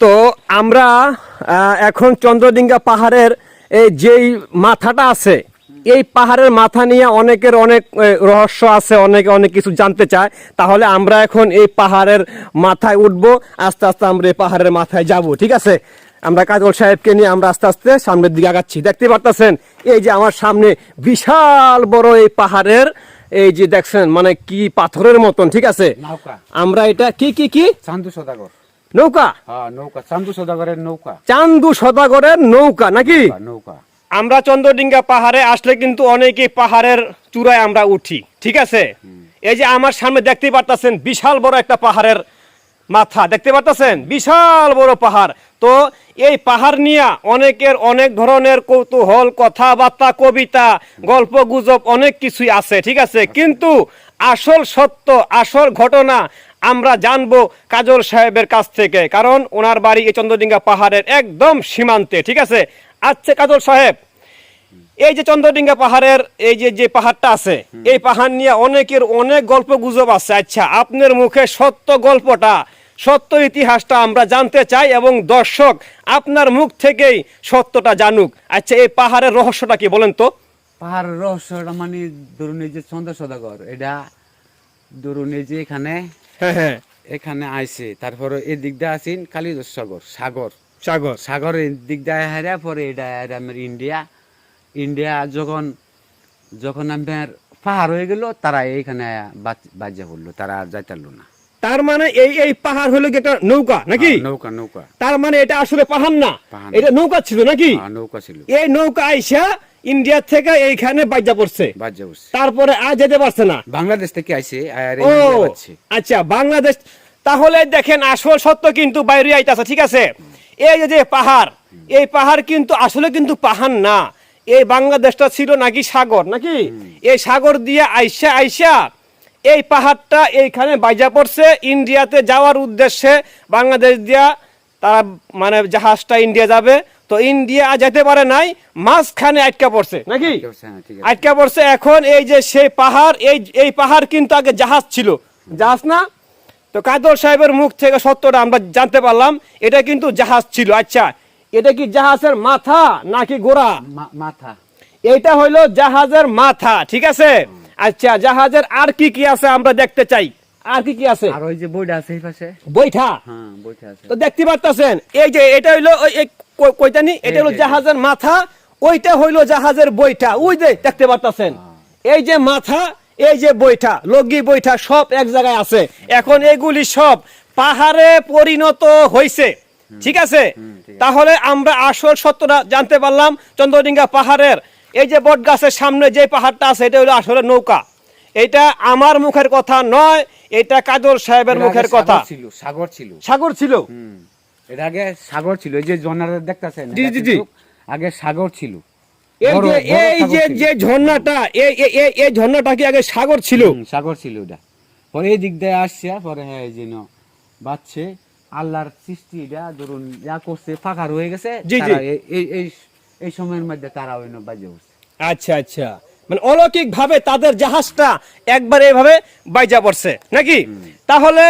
তো আমরা এখন চন্দ্রডিঙ্গা পাহাড়ের এই যেই মাথাটা আছে এই পাহাড়ের মাথা নিয়ে অনেকের অনেক রহস্য আছে অনেকে অনেক কিছু জানতে চায়। তাহলে আমরা এখন এই পাহাড়ের মাথায় উঠব আস্তে আস্তে আমরা এই পাহাড়ের মাথায় যাব ঠিক আছে? আমরা কাজল সাহেবকে নিয়ে আমরা আস্তে আস্তে সামনের দিকে আগাচ্ছি। দেখতে পারতেছেন? এই যে আমার সামনে বিশাল বড় এই পাহাড়ের এই যে দেখছেন মানে কি পাথরের মতন ঠিক আছে? আমরা এটা কি কি কি? চান্দু সদাগর। নৌকা? হ্যাঁ নৌকা চান্দু সদাগরের নৌকা। চান্দু সদাগরের নৌকা নাকি? নৌকা আমরা চন্দ্রডিঙ্গা পাহাড়ে আসলে কিন্তু অনেকে পাহাড়ের চূড়ায় আমরা উঠি ঠিক আছে? এই যে আমার সামনে দেখতে পারতেছেন বিশাল বড় একটা পাহাড়ের মাথা দেখতে পারতেছেন? বিশাল বড় পাহাড়। তো এই পাহাড় নিয়ে অনেকের অনেক ধরনের কৌতূহল কথাবার্তা কবিতা গল্প গুজব অনেক কিছুই আছে ঠিক আছে? কিন্তু আসল সত্য আসল ঘটনা আমরা জানব কাজল সাহেবের কাছ থেকে কারণ ওনার বাড়ি এই চন্দ্রডিঙ্গা পাহাড়ের একদম সীমান্তে ঠিক আছে? আচ্ছা কাজল সাহেব এই যে চন্দ্রডিঙ্গা পাহাড়ের এই যে যে পাহাড়টা আছে এই পাহাড় নিয়ে অনেকের অনেক গল্প গুজব আছে। আচ্ছা আপনার মুখে সত্য গল্পটা সত্য ইতিহাসটা আমরা জানতে চাই এবং দর্শক আপনার মুখ থেকেই সত্যটা জানুক। আচ্ছা এই পাহাড়ের রহস্যটা কি বলেন তো? পাহাড় রহস্যটা মানে ধরুন এই যে চন্দ্র সদাগর এটা ধরুন এই যে এখানে হ্যাঁ হ্যাঁ। এখানে আইছে তারপরে এই দিক দিয়ে আসেন কালিদাস সাগর। সাগর। সাগর সাগরের দিক দিয়ে হারা পরে এটা আমার ইন্ডিয়া। ইন্ডিয়া যখন যখন আমার পাহাড় হয়ে গেল তারা এইখানে বাজ্যা পড়ল তারা আর যাইতারলো না। তার মানে এই এই পাহাড় হলো কি একটা নৌকা নাকি? হ্যাঁ, নৌকা নৌকা। তার মানে এটা আসলে পাহাড় না? এটা নৌকা ছিল নাকি? হ্যাঁ, নৌকা ছিল। এই নৌকা আইসা ইন্ডিয়া থেকে এইখানে বাইজা পড়ছে। তারপরে আর যেতে পারছে না। বাংলাদেশ থেকে আইছে ও আচ্ছা বাংলাদেশ তাহলে দেখেন আসল সত্য কিন্তু বাইরে আইতাছে ঠিক আছে? এই যে পাহাড় এই পাহাড় কিন্তু আসলে কিন্তু পাহাড় না। এই বাংলাদেশটা ছিল নাকি সাগর নাকি? এই সাগর দিয়ে আইসা আইসা এই পাহাড়টা এইখানে বাইজা পড়ছে। ইন্ডিয়াতে যাওয়ার উদ্দেশ্যে বাংলাদেশ দিয়া তারা মানে জাহাজটা ইন্ডিয়া যাবে তো ইন্ডিয়া যেতে পারে নাই মাঝখানে আটকা পড়ছে নাকি? আটকা পড়ছে, হ্যাঁ, এখন এই যে সেই পাহাড় এই এই পাহাড় কিন্তু আগে জাহাজ ছিল। জাহাজ না? তো কাদর সাহেবের মুখ থেকে সত্যটা আমরা জানতে পারলাম এটা কিন্তু জাহাজ ছিল আচ্ছা। এটা কি জাহাজের মাথা নাকি গোড়া মাথা। এটা হইল জাহাজের মাথা ঠিক আছে? আচ্ছা জাহাজের আর কি কি আছে আমরা দেখতে চাই? আর কি কি আছে? আর ওই যে বইটা আছে এই পাশে। বৈঠা হ্যাঁ বইটা আছে। তো দেখতে পারতেছেন এই যে এটা হইল ওই- এই কই- কইতানি এটা হলো জাহাজের মাথা ওইটা হইল জাহাজের বইটা। ওই যে দেখতে পারতেছেন। এই যে মাথা এই যে বইটা লগি বইটা সব এক জায়গায় আছে। এখন এগুলি সব পাহাড়ে পরিণত হইছে। ঠিক আছে? ঠিক আছে। তাহলে আমরা আসল সত্যটা জানতে পারলাম চন্দ্রডিঙ্গা পাহাড়ের। এই যে বট গাছের সামনে যে পাহাড়টা আছে এটা হলো আসলে নৌকা। এটা আমার মুখের কথা নয় এটা কাজল সাহেবের মুখের সাগর কথা ছিল সাগর ছিল। সাগর ছিল? এর আগে সাগর ছিল এই যে জনারা দেখতাছেন? জি, জি, জি। আগে সাগর ছিল। এই যে এই যে যে ঝর্ণাটা এই এই- এই ঝর্ণাটা কি আগে সাগর ছিল? সাগর ছিল ওটা পরে এই দিক দিয়ে আসছে পরে হ্যাঁ এই যেন বাচ্চে আল্লাহর সৃষ্টি এটা ধরুন যা করছে ফাঁকা রয়ে গেছে। জি, জি। এই- এই এই এই সময়ের মধ্যে তারা ওই বাজে উঠছে। আচ্ছা আচ্ছা। মানে অলৌকিক ভাবে তাদের জাহাজটা একবার এইভাবে বাইজা পড়ছে নাকি? তাহলে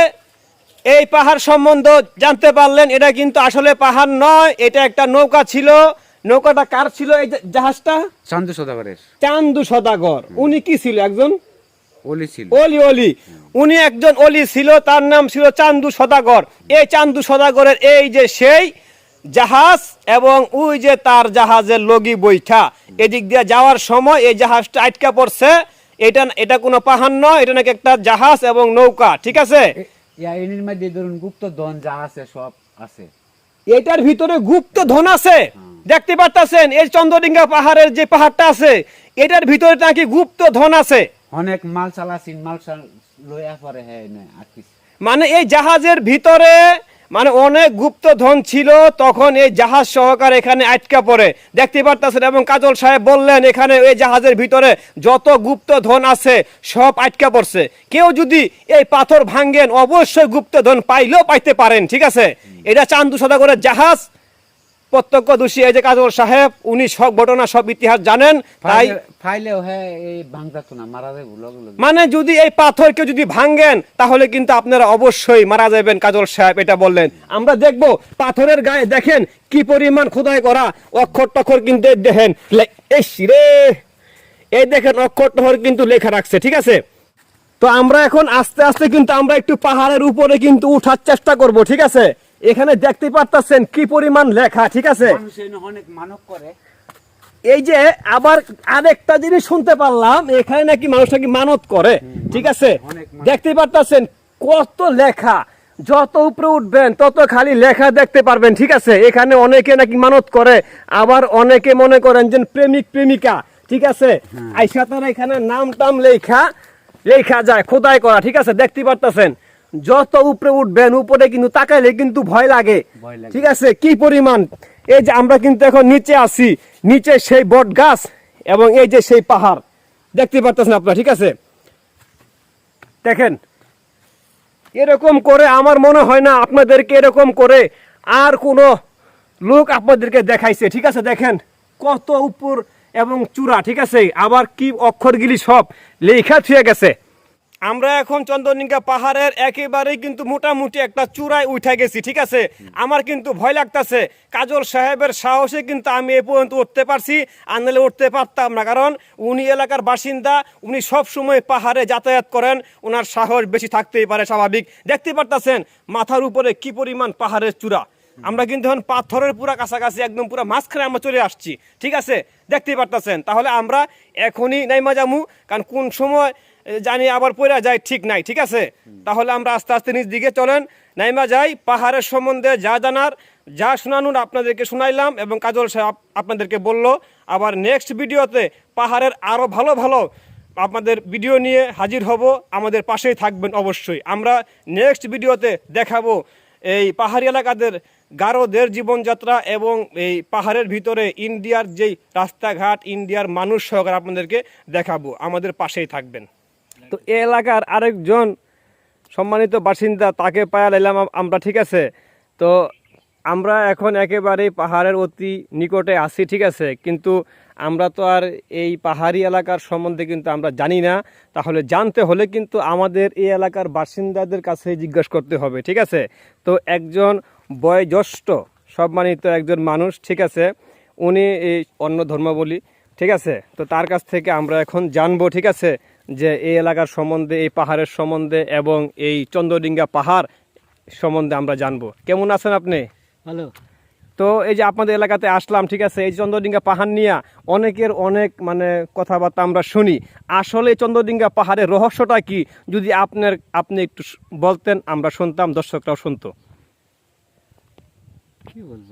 এই পাহাড় সম্বন্ধ জানতে পারলেন এটা কিন্তু আসলে পাহাড় নয় এটা একটা নৌকা ছিল। নৌকাটা কার ছিল এই জাহাজটা? চান্দু সদাগরের। চান্দু সদাগর। উনি কি ছিল একজন? ওলি ছিল। অলি অলি। উনি একজন অলি ছিল তার নাম ছিল চান্দু সদাগর। এই চান্দু সদাগরের এই যে সেই জাহাজ এবং ওই যে তার জাহাজের লগি বৈঠা। এদিক দিয়ে যাওয়ার সময় এই জাহাজটা আটকা পড়ছে। এটা এটা কোনো পাহাড় নয় এটা নাকি একটা জাহাজ এবং নৌকা ঠিক আছে? এর মধ্যে ধরুন গুপ্ত ধন যা আছে সব আছে। এটার ভিতরে গুপ্ত ধন আছে। দেখতে পারতাছেন এই চন্দ্রডিঙ্গা পাহাড়ের যে পাহাড়টা আছে এটার ভিতরে নাকি গুপ্ত ধন আছে। অনেক মাল চালাসিন মাল লইয়া পরে হ্যাঁ আর মানে এই জাহাজের ভিতরে মানে অনেক গুপ্ত ধন ছিল, তখন এই জাহাজ সহকার এখানে আটকা পড়ে। দেখতে পারতেছেন, এবং কাজল সাহেব বললেন, এখানে এই জাহাজের ভিতরে যত গুপ্ত ধন আছে, সব আটকা পড়ছে। কেউ যদি এই পাথর ভাঙ্গেন অবশ্যই গুপ্ত ধন পাইলেও পাইতে পারেন, ঠিক আছে? এটা চান্দু সদাগরের জাহাজ প্রত্যক্ষ দোষী এই যে কাজল সাহেব উনি সব ঘটনা সব ইতিহাস জানেন তাই ফাইলেও হ্যাঁ এই ভাঙতাতো না মারা ভুলো মানে যদি এই পাথরকে যদি ভাঙ্গেন তাহলে কিন্তু আপনারা অবশ্যই মারা যাবেন কাজল সাহেব এটা বললেন। আমরা দেখব পাথরের গায়ে দেখেন কি পরিমাণ খোদাই করা অক্ষর টক্ষর কিন্তু দেখেন ইস রে! এই দেখেন অক্ষর টক্ষর কিন্তু লেখা রাখছে ঠিক আছে? তো আমরা এখন আস্তে আস্তে কিন্তু আমরা একটু পাহাড়ের উপরে কিন্তু উঠার চেষ্টা করব ঠিক আছে? এখানে দেখতে পারতেছেন কি পরিমাণ লেখা ঠিক আছে? অনেক মানব করে। এই যে আবার আরেকটা জিনিস শুনতে পারলাম এখানে নাকি মানুষ নাকি মানত করে ঠিক আছে? দেখতে পারতেছেন কত লেখা যত উপরে উঠবেন তত খালি লেখা দেখতে পারবেন ঠিক আছে? এখানে অনেকে নাকি মানত করে আবার অনেকে মনে করেন যে প্রেমিক প্রেমিকা ঠিক আছে? আইসা তারা এখানে নাম টাম লেখা লেখা যায় খোদাই করা ঠিক আছে? দেখতে পারতেছেন? যত উপরে উঠবেন উপরে কিন্তু তাকাইলে কিন্তু ভয় লাগে। ঠিক আছে? কি পরিমাণ? এই যে আমরা কিন্তু এখন নিচে আছি নিচে সেই বট গাছ এবং এই যে সেই পাহাড়। দেখতে পারতেছেন আপনারা ঠিক আছে? দেখেন এরকম করে আমার মনে হয় না আপনাদেরকে এরকম করে আর কোনো লোক আপনাদেরকে দেখাইছে। ঠিক আছে? দেখেন কত উপর এবং চূড়া ঠিক আছে? আবার কি অক্ষরগুলি সব লেখা থুয়ে গেছে। আমরা এখন চন্দ্রনিকা পাহাড়ের একেবারেই কিন্তু মোটামুটি একটা চূড়ায় উঠে গেছি, ঠিক আছে? আমার কিন্তু ভয় লাগতাছে। কাজল সাহেবের সাহসে কিন্তু আমি এ পর্যন্ত উঠতে পারছি আনলে উঠতে পারতাম না। কারণ উনি এলাকার বাসিন্দা, উনি সব সময় পাহাড়ে যাতায়াত করেন ওনার সাহস বেশি থাকতেই পারে স্বাভাবিক। দেখতে পারতাছেন মাথার উপরে কি পরিমাণ পাহাড়ের চূড়া। আমরা কিন্তু এখন পাথরের পুরা কাছাকাছি, একদম পুরো মাঝখানে আমরা চলে আসছি, ঠিক আছে? দেখতেই পারতাছেন। তাহলে আমরা এখনই নাইমা যামু, কারণ কোন সময় জানি আবার পড়া যায়, ঠিক নাই, ঠিক আছে? তাহলে আমরা আস্তে আস্তে নিজ দিকে চলেন। নাইমা যাই, পাহাড়ের সম্বন্ধে যা জানার, যা শোনানোর আপনাদেরকে শোনাইলাম এবং কাজল সাহেব আপনাদেরকে বলল। আবার নেক্সট ভিডিওতে পাহাড়ের আরও ভালো ভালো আপনাদের ভিডিও নিয়ে হাজির হব। আমাদের পাশেই থাকবেন অবশ্যই। আমরা নেক্সট ভিডিওতে দেখাবো এই পাহাড়ি এলাকাদের গারোদের জীবনযাত্রা এবং এই পাহাড়ের ভিতরে ইন্ডিয়ার যেই রাস্তাঘাট, ইন্ডিয়ার মানুষ সহকারে আপনাদেরকে দেখাবো। আমাদের পাশেই থাকবেন। তো এই এলাকার আরেকজন সম্মানিত বাসিন্দা, তাকে পায়া লাইলাম আমরা, ঠিক আছে? তো আমরা এখন একেবারেই পাহাড়ের অতি নিকটে আছি, ঠিক আছে? কিন্তু আমরা তো আর এই পাহাড়ি এলাকার সম্বন্ধে কিন্তু আমরা জানি না। তাহলে জানতে হলে কিন্তু আমাদের এই এলাকার বাসিন্দাদের কাছে জিজ্ঞেস করতে হবে, ঠিক আছে? তো একজন বয়োজ্যেষ্ঠ, সম্মানিত একজন মানুষ, ঠিক আছে? উনি এই অন্য ধর্মাবলী ঠিক আছে? তো তার কাছ থেকে আমরা এখন জানব, ঠিক আছে? যে এই এলাকার সম্বন্ধে এই পাহাড়ের সম্বন্ধে এবং এই চন্দ্রডিঙ্গা পাহাড় সম্বন্ধে আমরা জানব। কেমন আছেন আপনি? হ্যালো তো এই যে আপনাদের এলাকাতে আসলাম ঠিক আছে এই চন্দ্রডিঙ্গা পাহাড় নিয়ে অনেকের অনেক মানে কথাবার্তা আমরা শুনি। আসলে এই চন্দ্রডিঙ্গা পাহাড়ের রহস্যটা কি? যদি আপনার আপনি একটু বলতেন আমরা শুনতাম দর্শকরাও শুনতো। কি বলব